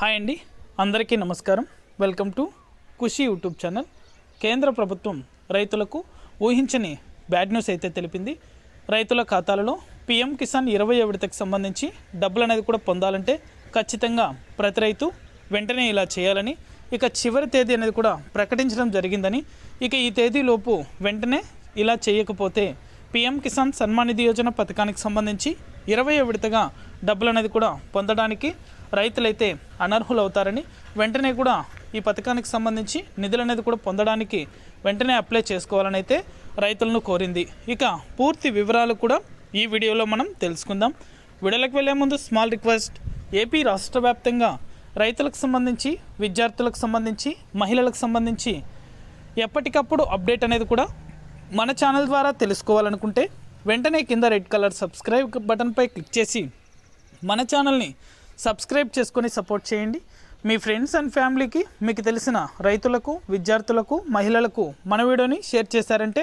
Hi అండి. అందరికీ నమస్కారం. Welcome to Khushi YouTube channel. కేంద్ర ప్రభుత్వం రైతులకు ఊహించని బ్యాడ్ న్యూస్ అయితే తెలిపింది. రైతుల ఖాతాలలో పిఎం కిసాన్ ఇరవై విడతకు సంబంధించి డబ్బులు అనేది కూడా పొందాలంటే ఖచ్చితంగా ప్రతి రైతు వెంటనే ఇలా చేయాలని ఇక చివరి తేదీ అనేది కూడా ప్రకటించడం జరిగిందని ఇక ఈ తేదీలోపు వెంటనే ఇలా చేయకపోతే పిఎం కిసాన్ సన్మానిధి యోజన పథకానికి సంబంధించి ఇరవై విడతగా డబ్బులు అనేది కూడా పొందడానికి రైతులైతే అనర్హులు అవుతారని వెంటనే కూడా ఈ పథకానికి సంబంధించి నిధులు అనేది కూడా పొందడానికి వెంటనే అప్లై చేసుకోవాలని అయితే రైతులను కోరింది. ఇక పూర్తి వివరాలు కూడా ఈ వీడియోలో మనం తెలుసుకుందాం. వీడియోలకు వెళ్ళే ముందు స్మాల్ రిక్వెస్ట్ ఏపీ రాష్ట్ర వ్యాప్తంగా రైతులకు సంబంధించి విద్యార్థులకు సంబంధించి మహిళలకు సంబంధించి ఎప్పటికప్పుడు అప్డేట్ అనేది కూడా మన ఛానల్ ద్వారా తెలుసుకోవాలనుకుంటే వెంటనే కింద రెడ్ కలర్ సబ్స్క్రైబ్ బటన్పై క్లిక్ చేసి మన ఛానల్ని సబ్స్క్రైబ్ చేసుకొని సపోర్ట్ చేయండి. మీ ఫ్రెండ్స్ అండ్ ఫ్యామిలీకి మీకు తెలిసిన రైతులకు విద్యార్థులకు మహిళలకు మన వీడియోని షేర్ చేశారంటే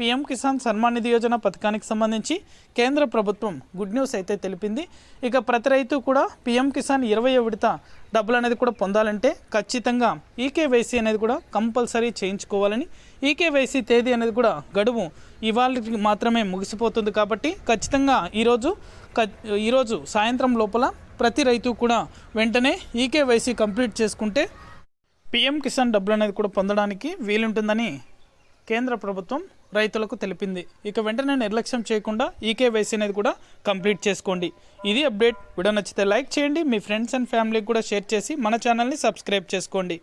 పీఎం కిసాన్ సన్మాన్ నిధి యోజన పథకానికి సంబంధించి కేంద్ర ప్రభుత్వం గుడ్ న్యూస్ అయితే తెలిపింది. ఇక ప్రతి రైతు కూడా పీఎం కిసాన్ ఇరవై విడత డబ్బులు అనేది కూడా పొందాలంటే ఖచ్చితంగా ఈకేవైసీ అనేది కూడా కంపల్సరీ చేయించుకోవాలని ఈకేవైసీ తేదీ అనేది కూడా గడువు ఇవాళకి మాత్రమే ముగిసిపోతుంది కాబట్టి ఖచ్చితంగా ఈరోజు క- ఈరోజు సాయంత్రం లోపల ప్రతి రైతు కూడా వెంటనే ఈకేవైసీ కంప్లీట్ చేసుకుంటే పీఎం కిసాన్ డబ్బులు అనేది కూడా పొందడానికి వీలుంటుందని కేంద్ర ప్రభుత్వం రైతులకు తెలిపింది. ఇక వెంటనే నిర్లక్ష్యం చేయకుండా ఈకేవైసీ అనేది కూడా కంప్లీట్ చేసుకోండి. ఇది అప్డేట్. వీడియో నచ్చితే లైక్ చేయండి. మీ ఫ్రెండ్స్ అండ్ ఫ్యామిలీకి కూడా షేర్ చేసి మన ఛానల్ని సబ్స్క్రైబ్ చేసుకోండి.